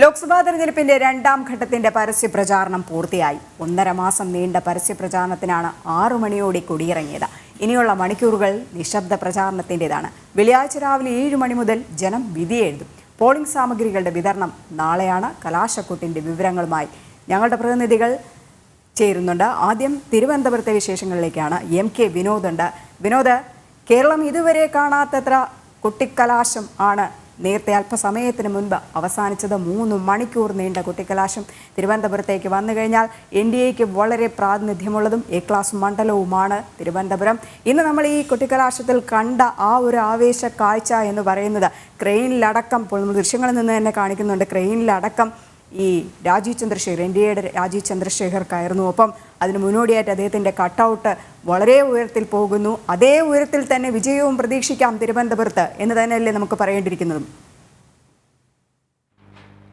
ലോക്സഭാ തെരഞ്ഞെടുപ്പിന്റെ രണ്ടാം ഘട്ടത്തിന്റെ പരസ്യ പ്രചാരണം പൂർത്തിയായി. ഒന്നര മാസം നീണ്ട പരസ്യ പ്രചാരണത്തിനാണ് ആറു മണിയോടെ കൊടിയിറങ്ങിയത്. ഇനിയുള്ള മണിക്കൂറുകൾ നിശബ്ദ പ്രചാരണത്തിന്റെതാണ് വെള്ളിയാഴ്ച രാവിലെ ഏഴ് മണി മുതൽ ജനം വിധി എഴുതും. പോളിംഗ് സാമഗ്രികളുടെ വിതരണം നാളെയാണ് കലാശക്കൂട്ടിന്റെ വിവരങ്ങളുമായി. ഞങ്ങളുടെ പ്രതിനിധികൾ ചേരുന്നുണ്ട്. ആദ്യം തിരുവനന്തപുരത്തെ വിശേഷങ്ങളിലേക്കാണ്. എം കെ വിനോദ് ഉണ്ട് വിനോദ് കേരളം ഇതുവരെ കാണാത്തത്ര കുട്ടിക്കലാശം ആണ് നേരത്തെ അല്പസമയത്തിന് മുൻപ് അവസാനിച്ചത് മൂന്ന് മണിക്കൂർ നീണ്ട കുട്ടിക്കലാശം. തിരുവനന്തപുരത്തേക്ക് വന്നു കഴിഞ്ഞാൽ എൻ ഡി എക്ക് വളരെ പ്രാതിനിധ്യമുള്ളതും എ ക്ലാസ് മണ്ഡലവുമാണ് തിരുവനന്തപുരം. ഇന്ന് നമ്മൾ ഈ കുട്ടിക്കലാശത്തിൽ കണ്ട ആ ഒരു ആവേശ കാഴ്ച എന്ന് പറയുന്നത് ക്രെയിനിലടക്കം ദൃശ്യങ്ങളിൽ നിന്ന് തന്നെ കാണിക്കുന്നുണ്ട് ക്രെയിനിലടക്കം ഈ രാജീവ് ചന്ദ്രശേഖർ എൻ ഡി എയുടെ രാജീവ് ചന്ദ്രശേഖർക്കായിരുന്നു. ഒപ്പം അതിന് മുന്നോടിയായിട്ട് അദ്ദേഹത്തിന്റെ കട്ടൗട്ട് വളരെ ഉയരത്തിൽ പോകുന്നു. അതേ ഉയരത്തിൽ തന്നെ വിജയവും പ്രതീക്ഷിക്കാം തിരുവനന്തപുരത്ത് എന്ന് തന്നെയല്ലേ നമുക്ക് പറയേണ്ടിയിരിക്കുന്നതും.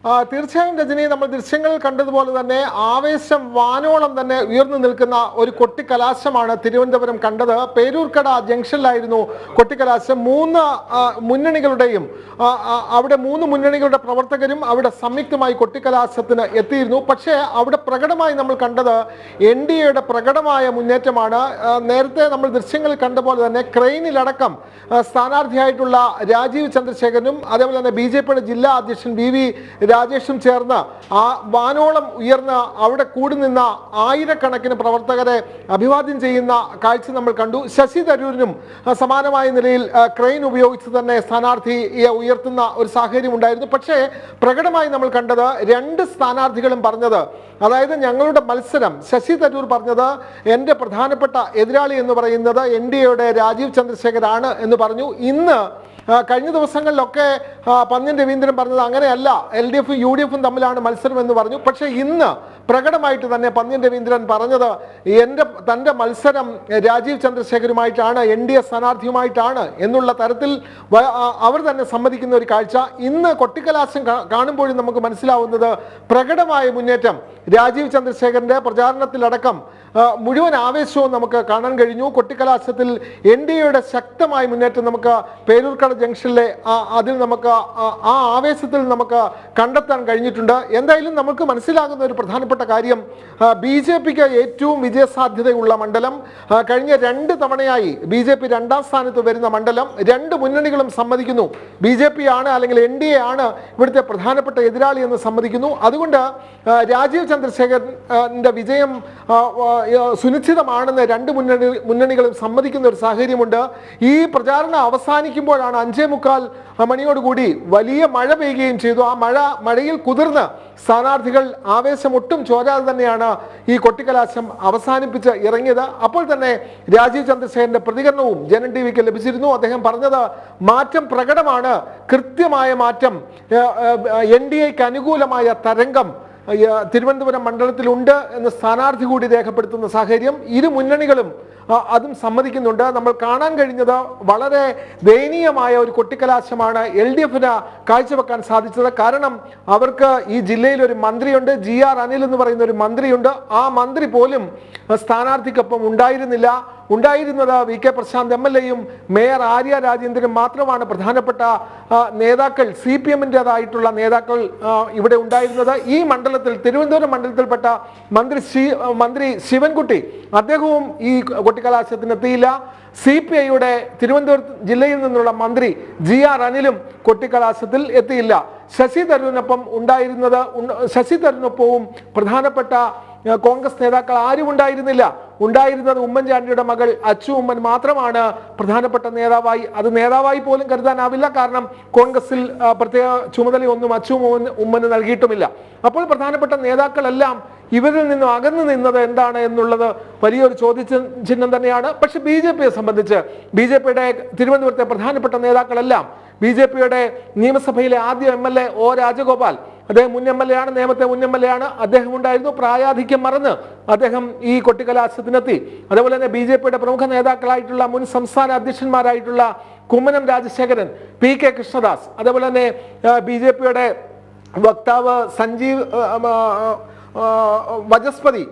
തീർച്ചയായും രജനി നമ്മൾ ദൃശ്യങ്ങളിൽ കണ്ടതുപോലെ തന്നെ ആവേശം വാനോളം തന്നെ ഉയർന്നു നിൽക്കുന്ന ഒരു കൊട്ടിക്കലാശമാണ് തിരുവനന്തപുരം കണ്ടത്. പേരൂർക്കട ജംഗ്ഷനിലായിരുന്നു കൊട്ടിക്കലാശം. മൂന്ന് മുന്നണികളുടെയും അവിടെ മൂന്ന് മുന്നണികളുടെ പ്രവർത്തകരും അവിടെ സംയുക്തമായി കൊട്ടിക്കലാശത്തിന് എത്തിയിരുന്നു. പക്ഷേ അവിടെ പ്രകടമായി നമ്മൾ കണ്ടത് എൻ ഡി എയുടെ പ്രകടമായ മുന്നേറ്റമാണ്. നേരത്തെ നമ്മൾ ദൃശ്യങ്ങളിൽ കണ്ട പോലെ തന്നെ ക്രെയിനിലടക്കം സ്ഥാനാർത്ഥിയായിട്ടുള്ള രാജീവ് ചന്ദ്രശേഖരനും അതേപോലെ തന്നെ ബി ജെ പിയുടെ ജില്ലാ അധ്യക്ഷൻ ബി വി രാജേഷും ചേർന്ന് ആ വാനോളം ഉയർന്ന അവിടെ കൂടി നിന്ന ആയിരക്കണക്കിന് പ്രവർത്തകരെ അഭിവാദ്യം ചെയ്യുന്ന കാഴ്ച നമ്മൾ കണ്ടു. ശശി തരൂരിനും സമാനമായ നിലയിൽ ക്രെയിൻ ഉപയോഗിച്ച് തന്നെ സ്ഥാനാർത്ഥിയെ ഉയർത്തുന്ന ഒരു സാഹചര്യം ഉണ്ടായിരുന്നു. പക്ഷേ പ്രകടമായി നമ്മൾ കണ്ടത് രണ്ട് സ്ഥാനാർത്ഥികളും പറഞ്ഞത് അതായത് ഞങ്ങളുടെ മത്സരം ശശി തരൂർ പറഞ്ഞത് എന്റെ പ്രധാനപ്പെട്ട എതിരാളി എന്ന് പറയുന്നത് എൻ ഡി എയുടെ രാജീവ് ചന്ദ്രശേഖരാണ് എന്ന് പറഞ്ഞു. ഇന്ന് കഴിഞ്ഞ ദിവസങ്ങളിലൊക്കെ പന്നിൻ രവീന്ദ്രൻ പറഞ്ഞത് അങ്ങനെയല്ല. എൽ ഡി എഫും യു ഡി എഫും തമ്മിലാണ് മത്സരം എന്ന് പറഞ്ഞു. പക്ഷേ ഇന്ന് പ്രകടമായിട്ട് തന്നെ പന്നിൻ രവീന്ദ്രൻ പറഞ്ഞത് എന്റെ തന്റെ മത്സരം രാജീവ് ചന്ദ്രശേഖരുമായിട്ടാണ് എൻ ഡി എ സ്ഥാനാർത്ഥിയുമായിട്ടാണ് എന്നുള്ള തരത്തിൽ അവർ തന്നെ സമ്മതിക്കുന്ന ഒരു കാഴ്ച. ഇന്ന് കൊട്ടിക്കലാശം കാണുമ്പോഴും നമുക്ക് മനസ്സിലാവുന്നത് പ്രകടമായ മുന്നേറ്റം രാജീവ് ചന്ദ്രശേഖരന്റെ പ്രചാരണത്തിലടക്കം മുഴുവൻ ആവേശവും നമുക്ക് കാണാൻ കഴിഞ്ഞു. കൊട്ടിക്കലാശത്തിൽ എൻ ഡി എയുടെ ശക്തമായ മുന്നേറ്റം നമുക്ക് പേരൂർക്കട ജംഗ്ഷനിലെ അതിൽ നമുക്ക് ആ- ആവേശത്തിൽ നമുക്ക് കണ്ടെത്താൻ കഴിഞ്ഞിട്ടുണ്ട്. എന്തായാലും നമുക്ക് മനസ്സിലാകുന്ന ഒരു പ്രധാനപ്പെട്ട കാര്യം ബി ജെ പിക്ക് ഏറ്റവും വിജയസാധ്യതയുള്ള മണ്ഡലം കഴിഞ്ഞ രണ്ട് തവണയായി ബി ജെ പി രണ്ടാം സ്ഥാനത്ത് വരുന്ന മണ്ഡലം രണ്ട് മുന്നണികളും സമ്മതിക്കുന്നു. ബി ജെ പി ആണ് അല്ലെങ്കിൽ എൻ ഡി എ ആണ് ഇവിടുത്തെ പ്രധാനപ്പെട്ട എതിരാളി എന്ന് സമ്മതിക്കുന്നു. അതുകൊണ്ട് രാജീവ് ചന്ദ്രശേഖരന്റെ വിജയം സുനിശ്ചിതമാണെന്ന് രണ്ട് മുന്നണി മുന്നണികളും സമ്മതിക്കുന്ന ഒരു സാഹചര്യമുണ്ട്. ഈ പ്രചാരണം അവസാനിക്കുമ്പോഴാണ് അഞ്ചേ മുക്കാൽ മണിയോടുകൂടി വലിയ മഴ പെയ്യുകയും ചെയ്തു. ആ മഴ മഴയിൽ കുതിർന്ന് സ്ഥാനാർത്ഥികൾ ആവേശം ഒട്ടും ചോരാതെ തന്നെയാണ് ഈ കൊട്ടിക്കലാശം അവസാനിപ്പിച്ച് ഇറങ്ങിയത്. അപ്പോൾ തന്നെ രാജീവ് ചന്ദ്രശേഖരന്റെ പ്രതികരണവും ജനൻ ടി വിക്ക് ലഭിച്ചിരുന്നു. അദ്ദേഹം പറഞ്ഞത് മാറ്റം പ്രകടമാണ്. കൃത്യമായ മാറ്റം എൻ ഡി എക്ക് അനുകൂലമായ തരംഗം തിരുവനന്തപുരം മണ്ഡലത്തിലുണ്ട് എന്ന് സ്ഥാനാർത്ഥി കൂടി രേഖപ്പെടുത്തുന്ന സാഹചര്യം ഇരു മുന്നണികളും അതും സമ്മതിക്കുന്നുണ്ട്. നമ്മൾ കാണാൻ കഴിഞ്ഞത് വളരെ ദയനീയമായ ഒരു കൊട്ടിക്കലാശമാണ് എൽ ഡി എഫിന് കാഴ്ചവെക്കാൻ സാധിച്ചത്. കാരണം അവർക്ക് ഈ ജില്ലയിൽ ഒരു മന്ത്രിയുണ്ട് ജി ആർ അനിൽ എന്ന് പറയുന്ന ഒരു മന്ത്രിയുണ്ട്. ആ മന്ത്രി പോലും സ്ഥാനാർത്ഥിക്കൊപ്പം ഉണ്ടായിരുന്നില്ല. ഉണ്ടായിരുന്നത് V K Prashanth M L എയും മേയർ ആര്യ രാജേന്ദ്രനും മാത്രമാണ് പ്രധാനപ്പെട്ട നേതാക്കൾ സി പി എമ്മിന്റെതായിട്ടുള്ള നേതാക്കൾ ഇവിടെ ഉണ്ടായിരുന്നത്. ഈ മണ്ഡലത്തിൽ തിരുവനന്തപുരം മണ്ഡലത്തിൽപ്പെട്ട മന്ത്രി ശി മന്ത്രി ശിവൻകുട്ടി അദ്ദേഹവും ഈ കൊട്ടിക്കലാശത്തിന് എത്തിയില്ല. സി പി ഐയുടെ തിരുവനന്തപുരം ജില്ലയിൽ നിന്നുള്ള മന്ത്രി ജി ആർ അനിലും കൊട്ടിക്കലാശത്തിൽ എത്തിയില്ല. ശശി തരൂരിനൊപ്പം ഉണ്ടായിരുന്നത് ശശി തരൂരിനൊപ്പവും പ്രധാനപ്പെട്ട കോൺഗ്രസ് നേതാക്കൾ ആരും ഉണ്ടായിരുന്നില്ല. ഉണ്ടായിരുന്നത് ഉമ്മൻചാണ്ടിയുടെ മകൾ അച്ചു ഉമ്മൻ മാത്രമാണ് പ്രധാനപ്പെട്ട നേതാവായി. അത് നേതാവായി പോലും കരുതാനാവില്ല. കാരണം കോൺഗ്രസിൽ പ്രത്യേക ചുമതലയൊന്നും അച്ചു ഉമ്മന് നൽകിയിട്ടുമില്ല. അപ്പോൾ പ്രധാനപ്പെട്ട നേതാക്കളെല്ലാം ഇവരിൽ നിന്നും അകന്നു നിന്നത് എന്താണ് എന്നുള്ളത് വലിയൊരു ചോദ്യ ചിഹ്നം തന്നെയാണ്. പക്ഷെ ബി ജെ പിയെ സംബന്ധിച്ച് ബി ജെ പിയുടെ തിരുവനന്തപുരത്തെ പ്രധാനപ്പെട്ട നേതാക്കളെല്ലാം ബി ജെ പിയുടെ നിയമസഭയിലെ ആദ്യ M L A O Rajagopal അദ്ദേഹം മുൻ എം എൽ എ ആണ് നേമത്തെ മുൻ എം എൽ എ ആണ് അദ്ദേഹം ഉണ്ടായിരുന്നു പ്രായാധിക്യം മറന്ന് അദ്ദേഹം ഈ കൊട്ടിക്കലാശത്തിനെത്തി. അതേപോലെ തന്നെ ബി ജെ പിയുടെ പ്രമുഖ നേതാക്കളായിട്ടുള്ള മുൻ സംസ്ഥാന അധ്യക്ഷന്മാരായിട്ടുള്ള കുമ്മനം രാജശേഖരൻ പി കെ കൃഷ്ണദാസ് അതേപോലെ തന്നെ ബി ജെ പിയുടെ വക്താവ് സഞ്ജീവ് വചസ്പതി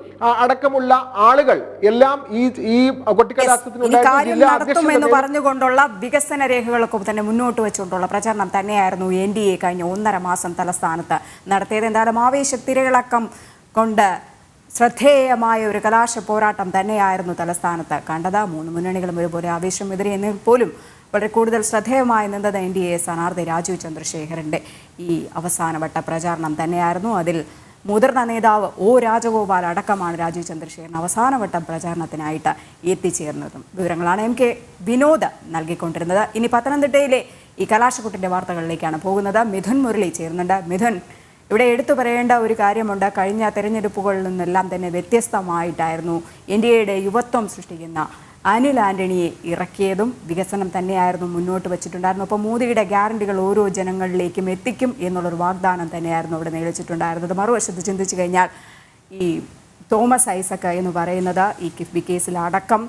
അടക്കമുള്ള ആളുകൾ എല്ലാം ഈ ഈ കൊട്ടിക്കലാശത്തിനുണ്ടായിരുന്ന പറഞ്ഞുകൊണ്ടുള്ള വികസന രേഖകളൊക്കെ തന്നെ മുന്നോട്ട് വെച്ചുകൊണ്ടുള്ള പ്രചരണം തന്നെയായിരുന്നു എൻ ഡി എ കഴിഞ്ഞ ഒന്നര മാസം തലസ്ഥാനത്ത് നടത്തിയത്. എന്തായാലും ആവേശത്തിരകളക്കം കൊണ്ട് ശ്രദ്ധേയമായ ഒരു കലാശ പോരാട്ടം തന്നെയായിരുന്നു തലസ്ഥാനത്ത് കണ്ടത്. മൂന്ന് മുന്നണികളും ഒരുപോലെ ആവേശമെതിരെ എന്നിൽ പോലും വളരെ കൂടുതൽ ശ്രദ്ധേയമായി നിന്നത് എൻ ഡി എ സ്ഥാനാർത്ഥി രാജീവ് ചന്ദ്രശേഖരന്റെ ഈ അവസാനവട്ട പ്രചാരണം തന്നെയായിരുന്നു. അതിൽ മുതിർന്ന നേതാവ് ഒ രാജഗോപാൽ അടക്കമാണ് രാജീവ് ചന്ദ്രശേഖരൻ അവസാനവട്ട പ്രചാരണത്തിനായിട്ട് എത്തിച്ചേർന്നതും. വിവരങ്ങളാണ് എം കെ വിനോദ് നൽകിക്കൊണ്ടിരുന്നത്. ഇനി പത്തനംതിട്ടയിലെ ഈ കലാശക്കുട്ടിന്റെ വാർത്തകളിലേക്കാണ് പോകുന്നത്. മിഥുൻ മുരളി ചേരുന്നുണ്ട്. മിഥുൻ ഇവിടെ എടുത്തു പറയേണ്ട ഒരു കാര്യമുണ്ട്. കഴിഞ്ഞ തെരഞ്ഞെടുപ്പുകളിൽ നിന്നെല്ലാം തന്നെ വ്യത്യസ്തമായിട്ടായിരുന്നു ഇന്ത്യയുടെ യുവത്വം സൃഷ്ടിക്കുന്ന അനിൽ ആന്റണിയെ ഇറക്കിയതും വികസനം തന്നെയായിരുന്നു മുന്നോട്ട് വെച്ചിട്ടുണ്ടായിരുന്നു അപ്പോൾ മോദിയുടെ ഗ്യാരണ്ടികൾ ഓരോ ജനങ്ങളിലേക്കും എത്തിക്കും എന്നുള്ളൊരു വാഗ്ദാനം തന്നെയായിരുന്നു അവിടെ നേടിച്ചിട്ടുണ്ടായിരുന്നത്. മറുവശത്ത് ചിന്തിച്ചു കഴിഞ്ഞാൽ ഈ തോമസ് ഐസക് എന്ന് പറയുന്നത് ഈ കിഫ്ബി കേസിൽ അടക്കം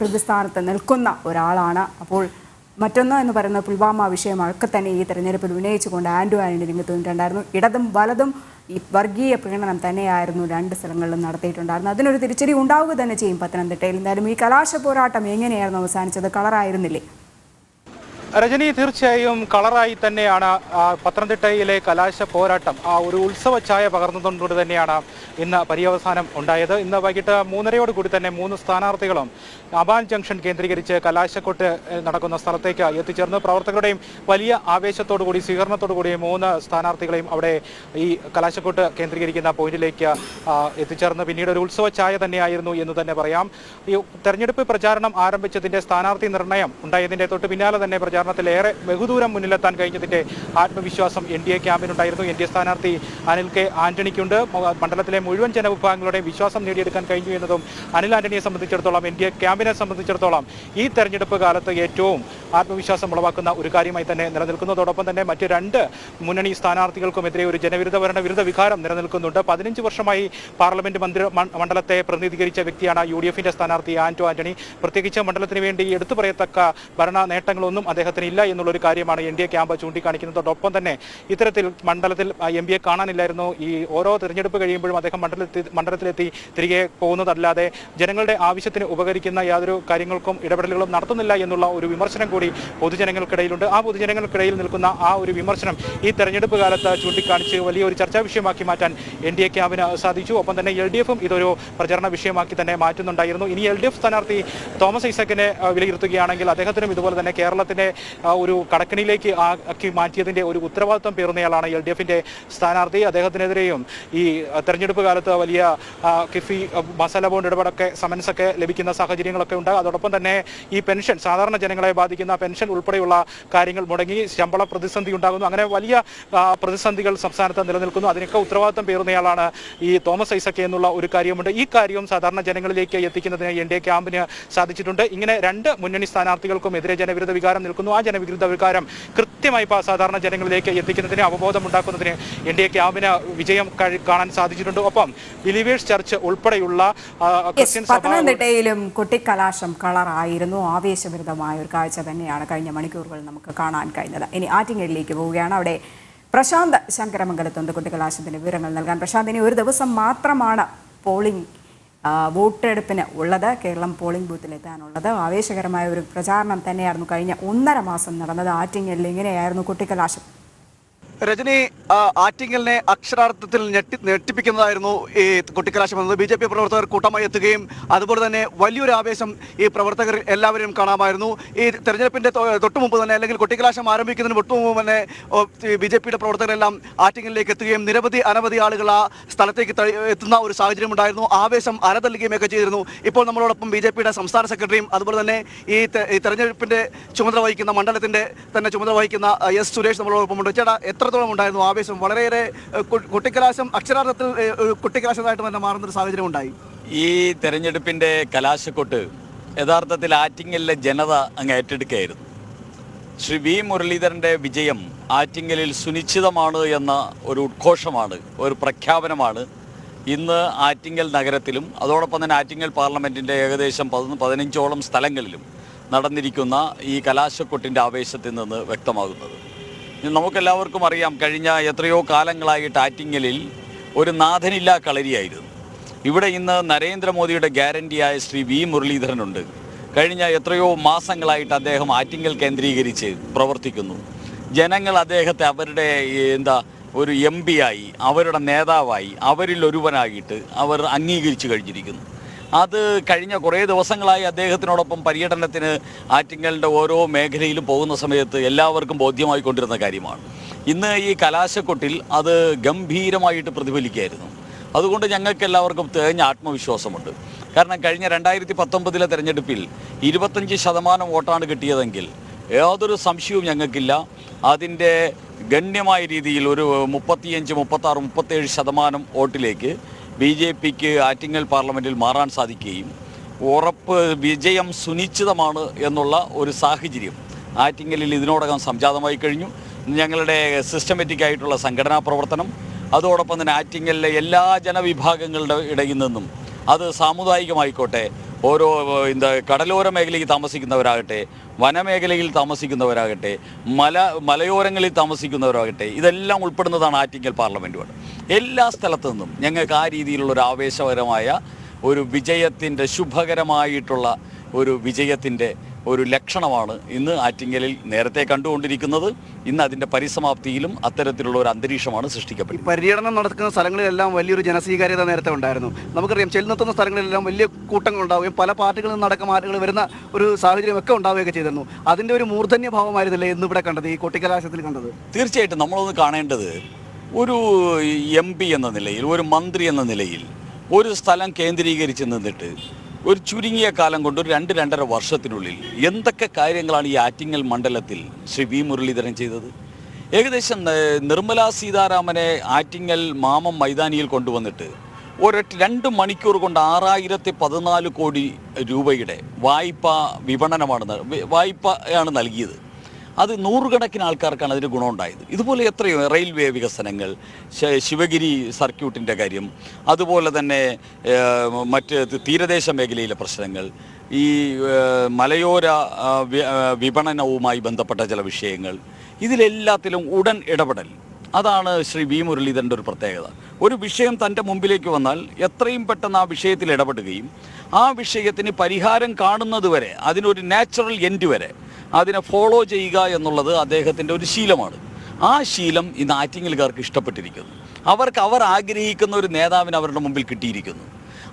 പ്രതിസ്ഥാനത്ത് നിൽക്കുന്ന ഒരാളാണ്. അപ്പോൾ മറ്റൊന്ന് എന്ന് പറയുന്നത് പുൽവാമ വിഷയമൊക്കെ തന്നെ ഈ തെരഞ്ഞെടുപ്പിൽ ഉന്നയിച്ചുകൊണ്ട് ആൻഡു ആന്റണി രംഗത്ത് നിന്നിട്ടുണ്ടായിരുന്നു ഇടതും വലതും ഈ വർഗീയ പ്രകടനം തന്നെയായിരുന്നു രണ്ട് സ്ഥലങ്ങളിലും നടത്തിയിട്ടുണ്ടായിരുന്നു അതിനൊരു തിരിച്ചടി ഉണ്ടാവുക തന്നെ ചെയ്യും പത്തനംതിട്ടയിൽ. എന്തായാലും ഈ കലാശ പോരാട്ടം എങ്ങനെയായിരുന്നു അവസാനിച്ചത്? കളറായിരുന്നില്ലേ രജനി തീർച്ചയായും കളറായി തന്നെയാണ് പത്തനംതിട്ടയിലെ കലാശ പോരാട്ടം ആ ഒരു ഉത്സവ ഛായ പകർന്നതുകൊണ്ട് തന്നെയാണ് ഇന്ന് പര്യവസാനം ഉണ്ടായത്. ഇന്ന് വൈകിട്ട് മൂന്നരയോട് കൂടി തന്നെ മൂന്ന് സ്ഥാനാർത്ഥികളും അബാൻ ജംഗ്ഷൻ കേന്ദ്രീകരിച്ച് കലാശക്കൊട്ട് നടക്കുന്ന സ്ഥലത്തേക്ക് എത്തിച്ചേർന്നു. പ്രവർത്തകരുടെയും വലിയ ആവേശത്തോടുകൂടി സ്വീകരണത്തോടുകൂടി സ്വീകരണത്തോടു മൂന്ന് സ്ഥാനാർത്ഥികളെയും അവിടെ ഈ കലാശക്കൊട്ട് കേന്ദ്രീകരിക്കുന്ന പോയിന്റിലേക്ക് എത്തിച്ചേർന്ന്. പിന്നീട് ഒരു ഉത്സവ ഛായ തന്നെയായിരുന്നു എന്ന് തന്നെ പറയാം. ഈ തെരഞ്ഞെടുപ്പ് പ്രചാരണം ആരംഭിച്ചതിന്റെ സ്ഥാനാർത്ഥി നിർണയം ഉണ്ടായതിന്റെ തൊട്ട് പിന്നാലെ തന്നെ പ്രചാരണത്തിൽ ഏറെ ബഹുദൂരം മുന്നിലെത്താൻ കഴിഞ്ഞതിന്റെ ആത്മവിശ്വാസം എൻ ഡി എ ക്യാമ്പിനുണ്ടായിരുന്നു. എൻ ഡി എ സ്ഥാനാർത്ഥി അനിൽ കെ ആന്റണിക്കുണ്ട്. മണ്ഡലത്തിലെ മുഴുവൻ ജനവിഭാഗങ്ങളുടെയും വിശ്വാസം നേടിയെടുക്കാൻ കഴിഞ്ഞു എന്നതും അനിൽ ആന്റണിയെ സംബന്ധിച്ചിടത്തോളം എൻ ഡി എ ക്യാമ്പിനെ സംബന്ധിച്ചിടത്തോളം ഈ തെരഞ്ഞെടുപ്പ് കാലത്ത് ഏറ്റവും ആത്മവിശ്വാസം ഉളവാക്കുന്ന ഒരു കാര്യമായി തന്നെ നിലനിൽക്കുന്നതോടൊപ്പം തന്നെ മറ്റ് രണ്ട് മുന്നണി സ്ഥാനാർത്ഥികൾക്കുമെതിരെ ഒരു ജനവിരുദ്ധ ഭരണ വിരുദ്ധ വികാരം നിലനിൽക്കുന്നുണ്ട്. പതിനഞ്ച് വർഷമായി പാർലമെന്റ് മന്ത്രി മണ്ഡലത്തെ പ്രതിനിധീകരിച്ച വ്യക്തിയാണ് യു ഡി എഫിന്റെ സ്ഥാനാർത്ഥി ആന്റോ ആന്റണി. പ്രത്യേകിച്ച് മണ്ഡലത്തിന് വേണ്ടി എടുത്തു പറയത്തക്ക ഭരണ നേട്ടങ്ങളൊന്നും അദ്ദേഹത്തിന് ഇല്ല എന്നുള്ളൊരു കാര്യമാണ് എൻ ഡി എ ക്യാമ്പ് ചൂണ്ടിക്കാണിക്കുന്നതോടൊപ്പം തന്നെ ഇത്തരത്തിൽ മണ്ഡലത്തിൽ എം പിയെ കാണാനില്ലായിരുന്നു. ഈ ഓരോ തെരഞ്ഞെടുപ്പ് കഴിയുമ്പോഴും അദ്ദേഹം മണ്ഡലത്തിൽ മണ്ഡലത്തിലെത്തി തിരികെ പോകുന്നതല്ലാതെ ജനങ്ങളുടെ ആവശ്യത്തിന് ഉപകരിക്കുന്ന യാതൊരു കാര്യങ്ങൾക്കും ഇടപെടലുകളും നടത്തുന്നില്ല എന്നുള്ള ഒരു വിമർശനം കൂടി പൊതുജനങ്ങൾക്കിടയിലുണ്ട്. ആ പൊതുജനങ്ങൾക്കിടയിൽ നിൽക്കുന്ന ആ ഒരു വിമർശനം ഈ തെരഞ്ഞെടുപ്പ് കാലത്ത് ചൂണ്ടിക്കാണിച്ച് വലിയൊരു ചർച്ചാ വിഷയമാക്കി മാറ്റാൻ എൻ ഡി എ ക്യാമ്പിന് സാധിച്ചു. ഒപ്പം തന്നെ എൽ ഡി എഫും ഇതൊരു പ്രചരണ വിഷയമാക്കി തന്നെ മാറ്റുന്നുണ്ടായിരുന്നു. ഇനി എൽ ഡി എഫ് സ്ഥാനാർത്ഥി തോമസ് ഐസക്കിനെ വിലയിരുത്തുകയാണെങ്കിൽ അദ്ദേഹത്തിനും ഇതുപോലെ തന്നെ കേരളത്തിന്റെ ഒരു കടക്കണിയിലേക്ക് ആക്കി മാറ്റിയതിന്റെ ഒരു ഉത്തരവാദിത്വം പേറുന്നയാളാണ് എൽ ഡി എഫിന്റെ സ്ഥാനാർത്ഥി. അദ്ദേഹത്തിനെതിരെയും ഈ തെരഞ്ഞെടുപ്പ് കാലത്ത് വലിയ കിഫി മസാല ബോണ്ട് ഇടപാടൊക്കെ സമൻസൊക്കെ ലഭിക്കുന്ന സാഹചര്യങ്ങളൊക്കെ ഉണ്ട്. അതോടൊപ്പം തന്നെ ഈ പെൻഷൻ സാധാരണ ജനങ്ങളെ ബാധിക്കുന്ന പെൻഷൻ ഉൾപ്പെടെയുള്ള കാര്യങ്ങൾ മുടങ്ങി ശമ്പള പ്രതിസന്ധി ഉണ്ടാകുന്നു. അങ്ങനെ വലിയ പ്രതിസന്ധികൾ സംസ്ഥാനത്ത് നിലനിൽക്കുന്നു. അതിനൊക്കെ ഉത്തരവാദിത്തം പേറുന്നയാളാണ് ഈ തോമസ് ഐസക് എന്നുള്ള ഒരു കാര്യമുണ്ട് ഈ കാര്യവും സാധാരണ ജനങ്ങളിലേക്ക് എത്തിക്കുന്നതിന് എൻ ഡി എ ക്യാമ്പിന് സാധിച്ചിട്ടുണ്ട്. ഇങ്ങനെ രണ്ട് മുന്നണി സ്ഥാനാർത്ഥികൾക്കും എതിരെ ജനവിരുദ്ധ വികാരം നിൽക്കുന്നു. ആ ജനവിരുദ്ധ വികാരം കൃത്യമായി സാധാരണ ജനങ്ങളിലേക്ക് എത്തിക്കുന്നതിന് അവബോധം ഉണ്ടാക്കുന്നതിന് എൻ ഡി എ ക്യാമ്പിന് വിജയം കാണാൻ സാധിച്ചിട്ടുണ്ട്. ഒപ്പം ബിലിവേഴ്സ് ചർച്ച് ഉൾപ്പെടെയുള്ള ക്രിസ്ത്യൻ പത്തനംതിട്ടയിലും കുട്ടിക്കലാശം കളറായിരുന്നു. ആവേശഭരിതമായ ഒരു കാഴ്ച തന്നെയാണ് കഴിഞ്ഞ മണിക്കൂറുകൾ നമുക്ക് കാണാൻ കഴിഞ്ഞത്. ഇനി ആറ്റിങ്ങലിലേക്ക് പോവുകയാണ്. അവിടെ പ്രശാന്ത് ശങ്കരമംഗലത്തുണ്ട് കുട്ടികളാശത്തിന്റെ വിവരങ്ങൾ നൽകാൻ. പ്രശാന്ത് ഇനി ഒരു ദിവസം മാത്രമാണ് പോളിംഗ് വോട്ടെടുപ്പിന് ഉള്ളത്. കേരളം പോളിംഗ് ബൂത്തിലെത്താനുള്ളത് ആവേശകരമായ ഒരു പ്രചാരണം തന്നെയായിരുന്നു കഴിഞ്ഞ ഒന്നര മാസം നടന്നത്. ആറ്റിങ്ങലിൽ ഇങ്ങനെയായിരുന്നു കുട്ടിക്കലാശം രജനി ആറ്റിങ്ങലിനെ അക്ഷരാർത്ഥത്തിൽ ഞെട്ടി ഞെട്ടിപ്പിക്കുന്നതായിരുന്നു ഈ കൊട്ടിക്കലാശം എന്നത്. ബി ജെ പി പ്രവർത്തകർ കൂട്ടമായി എത്തുകയും അതുപോലെ തന്നെ വലിയൊരു ആവേശം ഈ പ്രവർത്തകർ എല്ലാവരും കാണാമായിരുന്നു. ഈ തെരഞ്ഞെടുപ്പിന്റെ തൊട്ട് മുമ്പ് തന്നെ അല്ലെങ്കിൽ കൊട്ടിക്കലാശം ആരംഭിക്കുന്നതിന് തൊട്ടു മുമ്പ് തന്നെ ബി ജെ പിയുടെ പ്രവർത്തകരെല്ലാം ആറ്റിങ്ങലിലേക്ക് എത്തുകയും നിരവധി അനവധി ആളുകൾ ആ സ്ഥലത്തേക്ക് എത്തുന്ന ഒരു സാഹചര്യം ഉണ്ടായിരുന്നു. ആവേശം അരതള്ളുകയും ഒക്കെ ചെയ്തിരുന്നു. ഇപ്പോൾ നമ്മളോടൊപ്പം ബി ജെ പിയുടെ സംസ്ഥാന സെക്രട്ടറിയും അതുപോലെ തന്നെ ഈ തെരഞ്ഞെടുപ്പിന്റെ ചുമതല വഹിക്കുന്ന മണ്ഡലത്തിന്റെ തന്നെ ചുമതല വഹിക്കുന്ന എസ് സുരേഷ് നമ്മളോടൊപ്പം ഉണ്ട് ചേട്ടാ എത്രത്തോളം ഉണ്ടായിരുന്നു? ആവേശം വളരെയേറെ കുട്ടിക്കലാശം അക്ഷരാർത്ഥത്തിൽ കുട്ടിക്കലാശമായിട്ട് തന്നെ മാറുന്ന ഒരു സാഹചര്യം ഉണ്ടായി. ഈ തെരഞ്ഞെടുപ്പിന്റെ കലാശക്കൊട്ട് യഥാർത്ഥത്തിൽ ആറ്റിങ്ങലിലെ ജനത അങ്ങ് ഏറ്റെടുക്കുകയായിരുന്നു. ശ്രീ വി മുരളീധരന്റെ വിജയം ആറ്റിങ്ങലിൽ സുനിശ്ചിതമാണ് എന്ന ഒരു ഉദ്ഘോഷമാണ് ഒരു പ്രഖ്യാപനമാണ്. ഇന്ന് ആറ്റിങ്ങൽ നഗരത്തിലും അതോടൊപ്പം തന്നെ ആറ്റിങ്ങൽ പാർലമെന്റിന്റെ ഏകദേശം പതിനൊന്ന് പതിനഞ്ചോളം സ്ഥലങ്ങളിലും നടന്നിരിക്കുന്ന ഈ കലാശക്കൊട്ടിന്റെ ആവേശത്തിൽ നിന്ന് വ്യക്തമാകുന്നത്. നമുക്കെല്ലാവർക്കും അറിയാം കഴിഞ്ഞ എത്രയോ കാലങ്ങളായി ആറ്റിങ്ങലിൽ ഒരു നാഥനില്ലാ കളരിയായിരുന്നു. ഇവിടെ ഇന്ന് നരേന്ദ്രമോദിയുടെ ഗ്യാരണ്ടിയായ ശ്രീ വി മുരളീധരനുണ്ട്. കഴിഞ്ഞ എത്രയോ മാസങ്ങളായിട്ട് അദ്ദേഹം ആറ്റിങ്ങൽ കേന്ദ്രീകരിച്ച് പ്രവർത്തിക്കുന്നു. ജനങ്ങൾ അദ്ദേഹത്തെ അവരുടെ എന്താ ഒരു എം ആയി അവരുടെ നേതാവായി അവരിൽ ഒരുവനായിട്ട് അവർ അംഗീകരിച്ചു കഴിഞ്ഞിരിക്കുന്നു. അത് കഴിഞ്ഞ കുറേ ദിവസങ്ങളായി അദ്ദേഹത്തിനോടൊപ്പം പര്യടനത്തിന് ആറ്റിങ്ങലിന്റെ ഓരോ മേഖലയിലും പോകുന്ന സമയത്ത് എല്ലാവർക്കും ബോധ്യമായിക്കൊണ്ടിരുന്ന കാര്യമാണ്. ഇന്ന് ഈ കലാശക്കൊട്ടിൽ അത് ഗംഭീരമായിട്ട് പ്രതിഫലിക്കുകയായിരുന്നു. അതുകൊണ്ട് ഞങ്ങൾക്ക് എല്ലാവർക്കും തികഞ്ഞ ആത്മവിശ്വാസമുണ്ട്. കാരണം കഴിഞ്ഞ രണ്ടായിരത്തി പത്തൊമ്പതിലെ തെരഞ്ഞെടുപ്പിൽ ഇരുപത്തഞ്ച് ശതമാനം വോട്ടാണ് കിട്ടിയതെങ്കിൽ യാതൊരു സംശയവും ഞങ്ങൾക്കില്ല. അതിന്റെ ഗണ്യമായ രീതിയിൽ ഒരു മുപ്പത്തിയഞ്ച് മുപ്പത്താറ് മുപ്പത്തേഴ് ശതമാനം വോട്ടിലേക്ക് ബി ജെ പിക്ക് ആറ്റിങ്ങൽ പാർലമെന്റിൽ മാറാൻ സാധിക്കുകയും ഉറപ്പ് വിജയം സുനിശ്ചിതമാണ് എന്നുള്ള ഒരു സാഹചര്യം ആറ്റിങ്ങലിൽ ഇതിനോടകം സംജാതമായി കഴിഞ്ഞു. ഞങ്ങളുടെ സിസ്റ്റമാറ്റിക് ആയിട്ടുള്ള സംഘടനാ പ്രവർത്തനം അതോടൊപ്പം തന്നെ ആറ്റിങ്ങലിലെ എല്ലാ ജനവിഭാഗങ്ങളുടെ ഇടയിൽ നിന്നും അത് സാമുദായികമായിക്കോട്ടെ ഓരോ എന്താ കടലോര മേഖലയിൽ താമസിക്കുന്നവരാകട്ടെ വനമേഖലയിൽ താമസിക്കുന്നവരാകട്ടെ മല മലയോരങ്ങളിൽ താമസിക്കുന്നവരാകട്ടെ ഇതെല്ലാം ഉൾപ്പെടുന്നതാണ് ആറ്റിങ്ങൽ പാർലമെന്റ് എല്ലാ സ്ഥലത്തു നിന്നും ഞങ്ങൾക്ക് ആ രീതിയിലുള്ള ഒരു ആവേശകരമായ ഒരു വിജയത്തിന്റെ ശുഭകരമായിട്ടുള്ള ഒരു വിജയത്തിന്റെ ഒരു ലക്ഷണമാണ് ഇന്ന് ആറ്റിങ്ങലിൽ നേരത്തെ കണ്ടുകൊണ്ടിരിക്കുന്നത്. ഇന്ന് അതിന്റെ പരിസമാപ്തിയിലും അത്തരത്തിലുള്ള ഒരു അന്തരീക്ഷമാണ് സൃഷ്ടിക്കപ്പെടുന്നത്. പര്യടനം നടക്കുന്ന സ്ഥലങ്ങളിലെല്ലാം വലിയൊരു ജനസ്വീകാര്യത നേരത്തെ ഉണ്ടായിരുന്നു. നമുക്കറിയാം ചെല്ലുന്നെത്തുന്ന സ്ഥലങ്ങളിലെല്ലാം വലിയ കൂട്ടങ്ങൾ ഉണ്ടാവുകയും പല പാർട്ടികളിൽ നിന്നടക്കം ആളുകൾ വരുന്ന ഒരു സാഹചര്യമൊക്കെ ഉണ്ടാവുകയൊക്കെ ചെയ്തിരുന്നു. അതിന്റെ ഒരു മൂർധന്യ ഭാവമായിരുന്നില്ലേ ഇന്ന് ഇവിടെ കണ്ടത് ഈ കൊട്ടിക്കലാശത്തിൽ കണ്ടത്? തീർച്ചയായിട്ടും നമ്മളൊന്ന് കാണേണ്ടത് ഒരു എം പി എന്ന നിലയിൽ ഒരു മന്ത്രി എന്ന നിലയിൽ ഒരു സ്ഥലം കേന്ദ്രീകരിച്ച് നിന്നിട്ട് ഒരു ചുരുങ്ങിയ കാലം കൊണ്ട് ഒരു രണ്ട് രണ്ടര വർഷത്തിനുള്ളിൽ എന്തൊക്കെ കാര്യങ്ങളാണ് ഈ ആറ്റിങ്ങൽ മണ്ഡലത്തിൽ ശ്രീ വി മുരളീധരൻ ചെയ്തത്? ഏകദേശം നിർമ്മലാ സീതാരാമനെ ആറ്റിങ്ങൽ മാമം മൈതാനിയിൽ കൊണ്ടുവന്നിട്ട് ഒരൊറ്റ രണ്ട് മണിക്കൂർ കൊണ്ട് ആറായിരത്തി പതിനാല് കോടി രൂപയുടെ വായ്പ വിപണനമാണ് വായ്പയാണ് നൽകിയത്. അത് നൂറുകണക്കിന് ആൾക്കാർക്കാണ് അതിന് ഗുണമുണ്ടായത്. ഇതുപോലെ എത്രയോ റെയിൽവേ വികസനങ്ങൾ ശിവഗിരി സർക്യൂട്ടിന്റെ കാര്യം അതുപോലെ തന്നെ മറ്റ് തീരദേശ മേഖലയിലെ പ്രശ്നങ്ങൾ ഈ മലയോര വിപണനവുമായി ബന്ധപ്പെട്ട ചില വിഷയങ്ങൾ ഇതിലെല്ലാത്തിലും ഉടൻ ഇടപെടൽ. അതാണ് ശ്രീ വി മുരളീധരന്റെ ഒരു പ്രത്യേകത. ഒരു വിഷയം തന്റെ മുമ്പിലേക്ക് വന്നാൽ എത്രയും പെട്ടെന്ന് ആ വിഷയത്തിൽ ഇടപെടുകയും ആ വിഷയത്തിന് പരിഹാരം കാണുന്നത് വരെ അതിനൊരു നാച്ചുറൽ എൻഡ് വരെ അതിനെ ഫോളോ ചെയ്യുക എന്നുള്ളത് അദ്ദേഹത്തിന്റെ ഒരു ശീലമാണ്. ആ ശീലം ഇന്ന് ആറ്റിങ്ങലുകാർക്ക് ഇഷ്ടപ്പെട്ടിരിക്കുന്നു. അവർക്ക് അവർ ആഗ്രഹിക്കുന്ന ഒരു നേതാവിന് അവരുടെ മുമ്പിൽ കിട്ടിയിരിക്കുന്നു.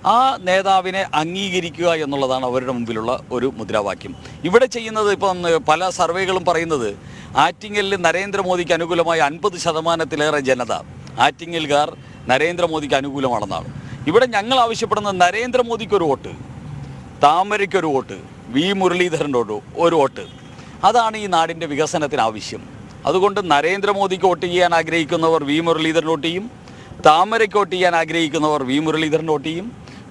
ആ നേതാവിനെ അംഗീകരിക്കുക എന്നുള്ളതാണ് അവരുടെ മുമ്പിലുള്ള ഒരു മുദ്രാവാക്യം. ഇവിടെ ചെയ്യുന്നത് ഇപ്പം പല സർവേകളും പറയുന്നത് ആറ്റിങ്ങലിൽ നരേന്ദ്രമോദിക്ക് അനുകൂലമായ അൻപത് ശതമാനത്തിലേറെ ജനത ആറ്റിങ്ങൽകാർ നരേന്ദ്രമോദിക്ക് അനുകൂലമാണെന്നാണ്. ഇവിടെ ഞങ്ങൾ ആവശ്യപ്പെടുന്നത് നരേന്ദ്രമോദിക്ക് ഒരു വോട്ട് താമരയ്ക്കൊരു വോട്ട് വി മുരളീധരന്റെ ഒരു വോട്ട്. അതാണ് ഈ നാടിന്റെ വികസനത്തിന് ആവശ്യം. അതുകൊണ്ട് നരേന്ദ്രമോദിക്ക് വോട്ട് ചെയ്യാൻ ആഗ്രഹിക്കുന്നവർ വി മുരളീധരൻ വോട്ട് ചെയ്യും. താമരയ്ക്ക് വോട്ട് ചെയ്യാൻ ആഗ്രഹിക്കുന്നവർ വി മുരളീധരൻ വോട്ട് ചെയ്യും.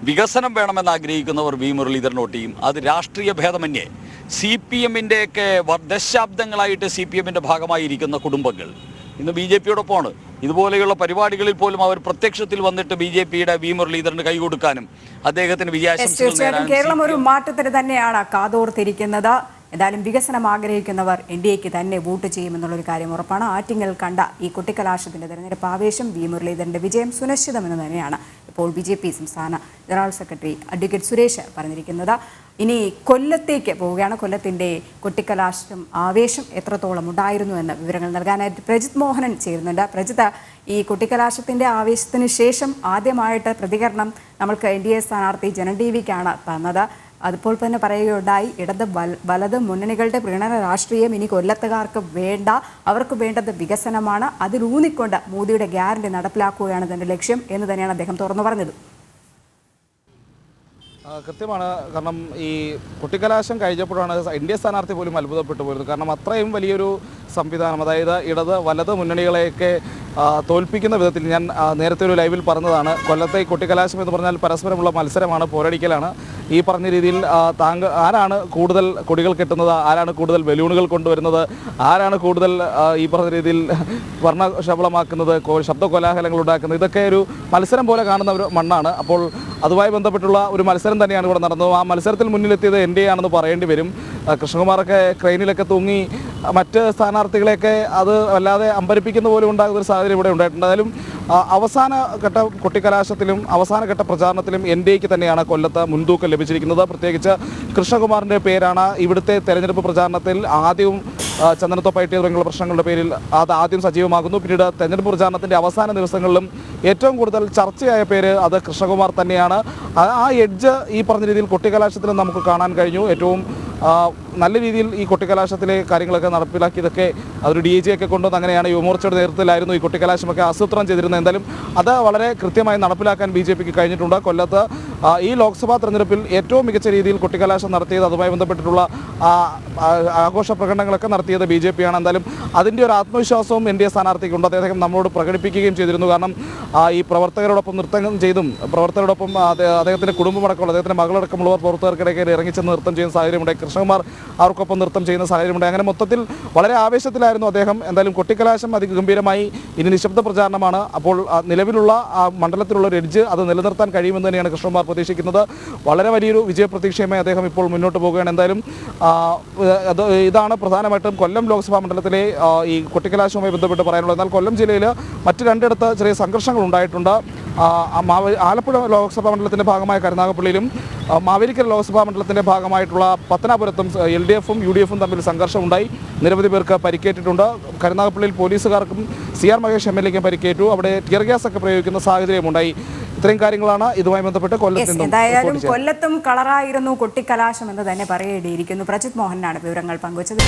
വികസനം വേണമെന്ന് ആഗ്രഹിക്കുന്നവർ വി മുരളീധരൻ വോട്ട് ചെയ്യും. അത് രാഷ്ട്രീയ ഭേദമന്യേ. സി പി എമ്മിന്റെയൊക്കെ ദശാബ്ദങ്ങളായിട്ട് സി പി എമ്മിന്റെ ഭാഗമായിരിക്കുന്ന കുടുംബങ്ങൾ. ഇന്ന് ബി ജെ പിയോടൊപ്പമാണ്. ഇതുപോലെയുള്ള പരിപാടികളിൽ പോലും അവർ പ്രത്യക്ഷത്തിൽ വന്നിട്ട് ബി ജെ പിയുടെ വി മുരളീധരന് കൈ കൊടുക്കാനും അദ്ദേഹത്തിന് വിചാരിച്ചു വിജയാശംസകൾ കേരളം ഒരു മാറ്റത്തിന് തന്നെയാണ് കാതോർത്തിരിക്കുന്നത്. എന്തായാലും വികസനം ആഗ്രഹിക്കുന്നവർ എൻ ഡി എക്ക് തന്നെ വോട്ട് ചെയ്യുമെന്നുള്ളൊരു കാര്യം ഉറപ്പാണ്. ആറ്റിങ്ങൽ കണ്ട ഈ കുട്ടിക്കലാശത്തിന്റെ തെരഞ്ഞെടുപ്പ് ആവേശം വി. മുരളീധരന്റെ വിജയം സുനിശ്ചിതമെന്ന് തന്നെയാണ് ഇപ്പോൾ ബി ജെ പി സംസ്ഥാന ജനറൽ സെക്രട്ടറി അഡ്വക്കേറ്റ് സുരേഷ് പറഞ്ഞിരിക്കുന്നത്. ഇനി കൊല്ലത്തേക്ക് പോവുകയാണ്. കൊല്ലത്തിന്റെ കുട്ടിക്കലാശം ആവേശം എത്രത്തോളം ഉണ്ടായിരുന്നു എന്ന് വിവരങ്ങൾ നൽകാനായിട്ട് പ്രജിത് മോഹനൻ ചേരുന്നുണ്ട്. പ്രജിത്ത് ഈ കുട്ടിക്കലാശത്തിന്റെ ആവേശത്തിന് ശേഷം ആദ്യമായിട്ട് പ്രതികരണം നമ്മൾക്ക് എൻ ഡി എ സ്ഥാനാർത്ഥി ജനൻ ടി വിക്കാണ് തന്നത്. അതുപോലെ തന്നെ പറയുകയുണ്ടായി ഇടത് വലത് മുന്നണികളുടെ പ്രീണന രാഷ്ട്രീയം ഇനി കൊല്ലത്തുകാർക്ക് വേണ്ട അവർക്ക് വേണ്ടത് വികസനമാണ്. അതിലൂന്നിക്കൊണ്ട് മോദിയുടെ ഗ്യാരണ്ടി നടപ്പിലാക്കുകയാണ് തന്റെ ലക്ഷ്യം എന്ന് തന്നെയാണ് അദ്ദേഹം തുറന്നു പറഞ്ഞത്. കൃത്യമാണ്. കാരണം ഈ കുട്ടിക്കലാശം കഴിഞ്ഞപ്പോഴാണ് എ സ്ഥാനാർത്ഥി പോലും അത്ഭുതപ്പെട്ടു പോയത്. കാരണം അത്രയും വലിയൊരു സംവിധാനം അതായത് ഇടത് വലത് മുന്നണികളെയൊക്കെ തോൽപ്പിക്കുന്ന വിധത്തിൽ ഞാൻ നേരത്തെ ഒരു ലൈവിൽ പറഞ്ഞതാണ്. കൊല്ലത്തെ കുട്ടിക്കലാശം എന്ന് പറഞ്ഞാൽ പരസ്പരമുള്ള മത്സരമാണ് പോരടിക്കലാണ്. ഈ പറഞ്ഞ രീതിയിൽ താങ്കൾ ആരാണ് കൂടുതൽ കൊടികൾ കെട്ടുന്നത്? ആരാണ് കൂടുതൽ ബലൂണുകൾ കൊണ്ടുവരുന്നത്? ആരാണ് കൂടുതൽ ഈ പറഞ്ഞ രീതിയിൽ വർണശബളമാക്കുന്നത് ശബളമാക്കുന്നത് ശബ്ദ കോലാഹലങ്ങൾ ഉണ്ടാക്കുന്നത്? ഇതൊക്കെ ഒരു മത്സരം പോലെ കാണുന്ന ഒരു മണ്ണാണ്. അപ്പോൾ അതുമായി ബന്ധപ്പെട്ടുള്ള ഒരു മത്സരം തന്നെയാണ് ഇവിടെ നടന്നത്. ആ മത്സരത്തിൽ മുന്നിലെത്തിയത് എൻ ഡി ആണെന്ന് പറയേണ്ടി വരും. കൃഷ്ണകുമാറൊക്കെ ക്രെയിനിലൊക്കെ തൂങ്ങി മറ്റ് സ്ഥാനാർത്ഥികളെയൊക്കെ അത് വല്ലാതെ അമ്പരിപ്പിക്കുന്ന പോലും ഉണ്ടാകുന്ന ഒരു സാഹചര്യം ഇവിടെ ഉണ്ടായിട്ടുണ്ട്. അവസാന ഘട്ട കൊട്ടിക്കലാശത്തിലും അവസാന ഘട്ട പ്രചാരണത്തിലും എൻ ഡി എക്ക് തന്നെയാണ് കൊല്ലത്ത് മുൻതൂക്കം ലഭിച്ചിരിക്കുന്നത്. പ്രത്യേകിച്ച് കൃഷ്ണകുമാറിന്റെ പേരാണ് ഇവിടുത്തെ തെരഞ്ഞെടുപ്പ് പ്രചാരണത്തിൽ ആദ്യവും ചന്ദനത്തോപ്പായിട്ട് തുടങ്ങിയുള്ള പ്രശ്നങ്ങളുടെ പേരിൽ അത് ആദ്യം സജീവമാകുന്നു. പിന്നീട് തെരഞ്ഞെടുപ്പ് പ്രചാരണത്തിന്റെ അവസാന ദിവസങ്ങളിലും ഏറ്റവും കൂടുതൽ ചർച്ചയായ പേര് അത് കൃഷ്ണകുമാർ തന്നെയാണ്. ആ എഡ്ജ് ഈ പറഞ്ഞ രീതിയിൽ കൊട്ടിക്കലാശത്തിലും നമുക്ക് കാണാൻ കഴിഞ്ഞു. ഏറ്റവും നല്ല രീതിയിൽ ഈ കൊട്ടിക്കലാശത്തിലെ കാര്യങ്ങളൊക്കെ നടപ്പിലാക്കിയതൊക്കെ അതൊരു ഡി ജി ഒക്കെ കൊണ്ടുവന്ന് അങ്ങനെയാണ് യുവമോർച്ചയുടെ നേതൃത്വത്തിലായിരുന്നു ഈ കൊട്ടിക്കലാശമൊക്കെ ആസൂത്രണം ചെയ്തിരുന്നത്. എന്തായാലും അത് വളരെ കൃത്യമായി നടപ്പിലാക്കാൻ ബി ജെ പിക്ക് കഴിഞ്ഞിട്ടുണ്ട്. കൊല്ലത്ത് ഈ ലോക്സഭാ തെരഞ്ഞെടുപ്പിൽ ഏറ്റവും മികച്ച രീതിയിൽ കുട്ടിക്കലാശം നടത്തിയത് അതുമായി ബന്ധപ്പെട്ടിട്ടുള്ള ആഘോഷ പ്രകടനങ്ങളൊക്കെ നടത്തിയത് ബി ജെ പിയാണ്. എന്തായാലും അതിന്റെ ഒരു ആത്മവിശ്വാസവും എൻ ഡി എ സ്ഥാനാർത്ഥിക്കുണ്ട്. അദ്ദേഹം നമ്മളോട് പ്രകടിപ്പിക്കുകയും ചെയ്തിരുന്നു. കാരണം ഈ പ്രവർത്തകരോടൊപ്പം നൃത്തം ചെയ്തും പ്രവർത്തകരോടൊപ്പം അദ്ദേ- അദ്ദേഹത്തിന്റെ കുടുംബമടക്കമുള്ള അദ്ദേഹത്തിന്റെ മകളടക്കമുള്ളവർ പ്രവർത്തകർക്കിടയ്ക്ക് ഇറങ്ങിച്ചെന്ന് നൃത്തം ചെയ്യുന്ന സാഹചര്യമുണ്ട് കൃഷ്ണകുമാർ അവർക്കൊപ്പം നൃത്തം ചെയ്യുന്ന സാഹചര്യമുണ്ട് അങ്ങനെ മൊത്തത്തിൽ വളരെ ആവേശത്തിലായിരുന്നു അദ്ദേഹം. എന്തായാലും കൊട്ടിക്കലാശം അതിഗംഭീരമായി ഇനി നിശബ്ദ പ്രചാരണമാണ്. അപ്പോൾ നിലവിലുള്ള മണ്ഡലത്തിലുള്ള ഒരു എഡ്ജ് അത് നിലനിർത്താൻ കഴിയുമെന്ന് തന്നെയാണ് കൃഷ്ണകുമാർ പ്രതീക്ഷിക്കുന്നത്. വളരെ വലിയൊരു വിജയപ്രതീക്ഷയുമായി അദ്ദേഹം ഇപ്പോൾ മുന്നോട്ട് പോവുകയാണ് എന്തായാലും ഇതാണ് പ്രധാനമായിട്ടും കൊല്ലം ലോക്സഭാ മണ്ഡലത്തിലെ ഈ കുട്ടിക്കലാശവുമായി ബന്ധപ്പെട്ട് പറയാനുള്ളത്. എന്നാൽ കൊല്ലം ജില്ലയിൽ മറ്റ് രണ്ടിടത്ത് ചെറിയ സംഘർഷങ്ങൾ ഉണ്ടായിട്ടുണ്ട്. ആലപ്പുഴ ലോക്സഭാ മണ്ഡലത്തിന്റെ ഭാഗമായ കരുനാഗപ്പള്ളിയിലും മാവേലിക്കര ലോക്സഭാ മണ്ഡലത്തിന്റെ ഭാഗമായിട്ടുള്ള പത്തനാപുരത്തും എൽ ഡി എഫും യു ഡി എഫും തമ്മിൽ സംഘർഷമുണ്ടായി. നിരവധി പേർക്ക് പരിക്കേറ്റിട്ടുണ്ട്. കരുനാഗപ്പള്ളിയിൽ പോലീസുകാർക്കും C R Mahesh M L എക്കും പരിക്കേറ്റു. അവിടെ ടിയർ ഗ്യാസ് ഒക്കെ പ്രയോഗിക്കുന്ന സാഹചര്യമുണ്ടായി ഇത്രയും കാര്യങ്ങളാണ് ഇതുമായി ബന്ധപ്പെട്ട് കൊല്ലത്ത് എന്തായാലും കൊല്ലത്തും കളറായിരുന്നു കൊട്ടിക്കലാശം എന്ന് തന്നെ പറയേണ്ടിയിരിക്കുന്നു. പ്രജിത് മോഹനാണ് വിവരങ്ങൾ പങ്കുവച്ചത്.